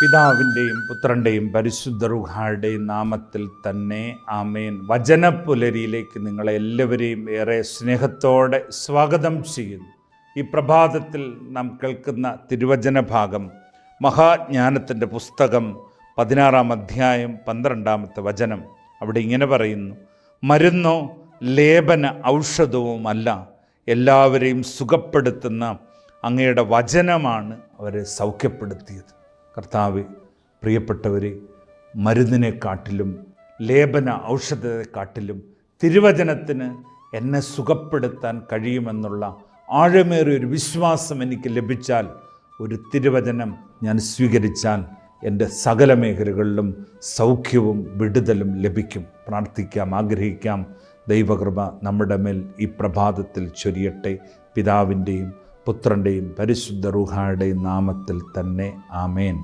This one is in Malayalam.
പിതാവിന്റെയും പുത്രന്റെയും പരിശുദ്ധ റുഹായുടെയും നാമത്തിൽ തന്നെ ആമേൻ. വചനപ്പുലരിയിലേക്ക് നിങ്ങളെ എല്ലാവരെയും ഏറെ സ്നേഹത്തോടെ സ്വാഗതം ചെയ്യുന്നു. ഈ പ്രഭാതത്തിൽ നാം കേൾക്കുന്ന തിരുവചന ഭാഗം മഹാജ്ഞാനത്തിന്റെ പുസ്തകം പതിനാറാം അധ്യായം പന്ത്രണ്ടാമത്തെ വചനം. അവിടെ ഇങ്ങനെ പറയുന്നു മരുന്നോ ലേപന ഔഷധവുമല്ല എല്ലാവരെയും സുഖപ്പെടുത്തുന്ന അങ്ങയുടെ വചനമാണ് അവരെ സൗഖ്യപ്പെടുത്തിയത്. കർത്താവ് പ്രിയപ്പെട്ടവരെ മരുന്നിനെക്കാട്ടിലും ലേപന ഔഷധത്തെക്കാട്ടിലും തിരുവചനത്തിന് എന്നെ സുഖപ്പെടുത്താൻ കഴിയുമെന്നുള്ള ആഴമേറിയ ഒരു വിശ്വാസം എനിക്ക് ലഭിച്ചാൽ ഒരു തിരുവചനം ഞാൻ സ്വീകരിച്ചാൽ എന്റെ സകല മേഖലകളിലും സൗഖ്യവും വിടുതലും ലഭിക്കും. പ്രാർത്ഥിക്കാം ആഗ്രഹിക്കാം. ദൈവകൃപ നമ്മുടെ മേൽ ഈ പ്രഭാതത്തിൽ ചൊരിയട്ടെ. പിതാവിന്റെയും പുത്രന്റെയും പരിശുദ്ധ റുഹായുടെയും നാമത്തിൽ തന്നെ ആമേൻ.